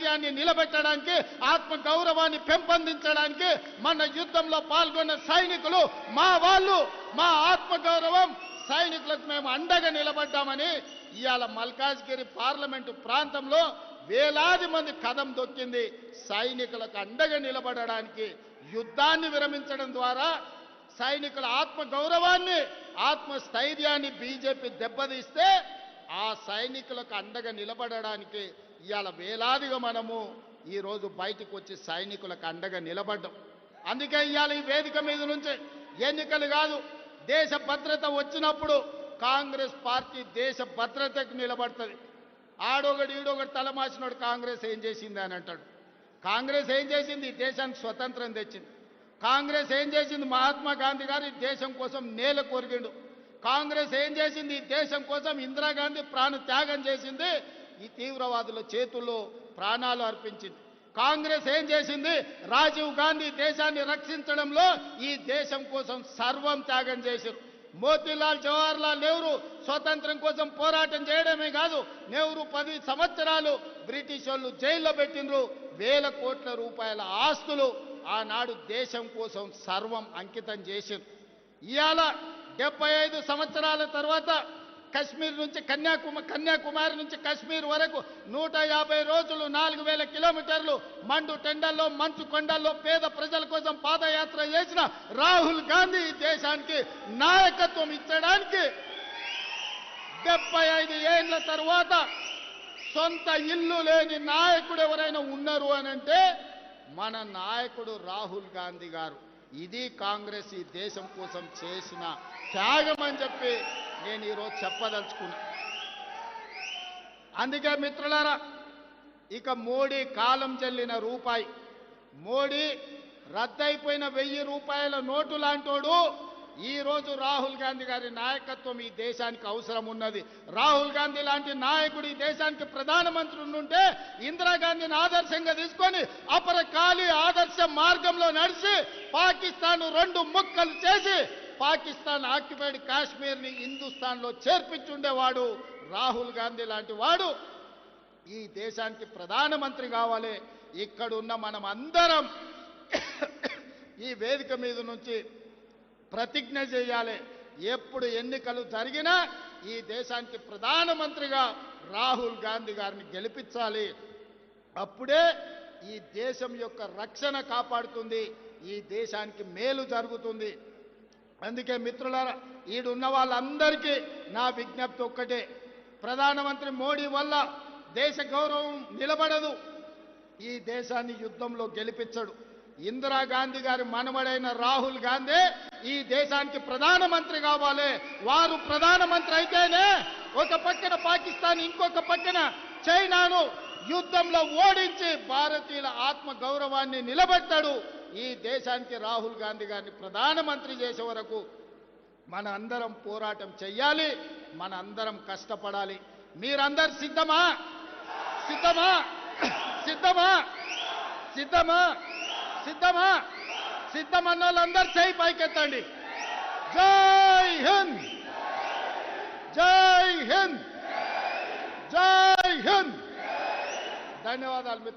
ధైర్యాన్ని నిలబెట్టడానికి ఆత్మ గౌరవాన్ని పెంపొందించడానికి మన యుద్ధంలో పాల్గొన్న సైనికులు మా వాళ్ళు మా ఆత్మ గౌరవం సైనికులకు మేము అండగా నిలబడ్డామని ఇవాళ మల్కాజ్గిరి పార్లమెంటు ప్రాంతంలో వేలాది మంది కథం దొక్కింది. సైనికులకు అండగా నిలబడడానికి యుద్ధాన్ని విరమించడం ద్వారా సైనికుల ఆత్మ గౌరవాన్ని ఆత్మస్థైర్యాన్ని బీజేపీ దెబ్బతీస్తే ఆ సైనికులకు అండగా నిలబడడానికి ఇవాళ వేలాదిగా మనము ఈరోజు బయటకు వచ్చి సైనికులకు అండగా నిలబడ్డం. అందుకే ఇవాళ ఈ వేదిక మీద నుంచి ఎన్నికలు కాదు దేశ భద్రత వచ్చినప్పుడు కాంగ్రెస్ పార్టీ దేశ భద్రతకు నిలబడుతుంది. ఆడొకడు ఈడొకడు తలమాసినోడు కాంగ్రెస్ ఏం చేసింది అని అంటాడు. కాంగ్రెస్ ఏం చేసింది? ఈ దేశానికి స్వతంత్రం తెచ్చింది. కాంగ్రెస్ ఏం చేసింది? మహాత్మా గాంధీ గారు ఈ దేశం కోసం నేల కొరిగిండు. కాంగ్రెస్ ఏం చేసింది? ఈ దేశం కోసం ఇందిరాగాంధీ ప్రాణ త్యాగం చేసింది. ఈ తీవ్రవాదుల చేతుల్లో ప్రాణాలు అర్పించింది. కాంగ్రెస్ ఏం చేసింది? రాజీవ్ గాంధీ దేశాన్ని రక్షించడంలో ఈ దేశం కోసం సర్వం త్యాగం చేశారు మోతీలాల్ జవహర్లాల్ నెహ్రూ స్వతంత్రం కోసం పోరాటం చేయడమే కాదు నెహ్రూ పది సంవత్సరాలు బ్రిటిష్ వాళ్ళు జైల్లో పెట్టినరు వేల కోట్ల రూపాయల ఆస్తులు ఆనాడు దేశం కోసం సర్వం అంకితం చేశారు ఇవాళ డెబ్బై ఐదు సంవత్సరాల తర్వాత కశ్మీర్ నుంచి కన్యాకుమారి కన్యాకుమారి నుంచి కశ్మీర్ వరకు నూట యాభై రోజులు నాలుగు వేల కిలోమీటర్లు మండు టెండల్లో మంచు కొండల్లో పేద ప్రజల కోసం పాదయాత్ర చేసిన రాహుల్ గాంధీ ఈ దేశానికి నాయకత్వం ఇచ్చడానికి డెబ్బై ఐదు ఏళ్ళ తర్వాత సొంత ఇల్లు లేని నాయకుడు ఎవరైనా ఉన్నారు అని అంటే మన నాయకుడు రాహుల్ గాంధీ గారు. ఇది కాంగ్రెస్ ఈ దేశం కోసం చేసిన త్యాగం అని చెప్పి నేను ఈరోజు చెప్పదలుచుకున్నా. అందుకే మిత్రులారా ఇక మోడీ కాలం చెల్లిన రూపాయి మోడీ రద్దయిపోయిన వెయ్యి రూపాయల నోటు లాంటోడు ఈరోజు రాహుల్ గాంధీ గారి నాయకత్వం ఈ దేశానికి అవసరం ఉన్నది. రాహుల్ గాంధీ లాంటి నాయకుడు ఈ దేశానికి ప్రధానమంత్రి ఉండుంటే ఇందిరాగాంధీని ఆదర్శంగా తీసుకొని అపర ఖాళీ ఆదర్శ మార్గంలో నడిచి పాకిస్తాన్ రెండు ముక్కలు చేసి పాకిస్తాన్ ఆక్యుపైడ్ కాశ్మీర్ని హిందుస్థాన్లో చేర్పించుండేవాడు రాహుల్ గాంధీ లాంటి వాడు ఈ దేశానికి ప్రధానమంత్రి కావాలి. ఇక్కడున్న మనం అందరం ఈ వేదిక మీద నుంచి ప్రతిజ్ఞ చేయాలి. ఎప్పుడు ఎన్నికలు జరిగినా ఈ దేశానికి ప్రధానమంత్రిగా రాహుల్ గాంధీ గారిని గెలిపించాలి. అప్పుడే ఈ దేశం యొక్క రక్షణ కాపాడుతుంది. ఈ దేశానికి మేలు జరుగుతుంది. అందుకే మిత్రులారా ఈడున్న వాళ్ళందరికీ నా విజ్ఞప్తి ఒక్కటే. ప్రధానమంత్రి మోడీ వల్ల దేశ గౌరవం నిలబడదు. ఈ దేశాన్ని యుద్ధంలో గెలిపించడు. ఇందిరాగాంధీ గారి మనవడైన రాహుల్ గాంధీ ఈ దేశానికి ప్రధానమంత్రి కావాలి. వారు ప్రధానమంత్రి అయితేనే ఒక పక్కన పాకిస్తాన్ ఇంకొక పక్కన చైనాను యుద్ధంలో ఓడించి భారతీయుల ఆత్మ గౌరవాన్ని నిలబెట్టాడు. ఈ దేశానికి రాహుల్ గాంధీ గారిని ప్రధానమంత్రి చేసే వరకు మన అందరం పోరాటం చెయ్యాలి మన అందరం కష్టపడాలి. మీరందరు సిద్ధమా? సిద్ధమా? సిద్ధమా? సిద్ధమా? సిద్ధమా? సిద్ధమన్న వాళ్ళందరూ చేయి పైకెత్తండి. జై హింద్! జై హింద్! జై హింద్! ధన్యవాదాలు మిత్రులు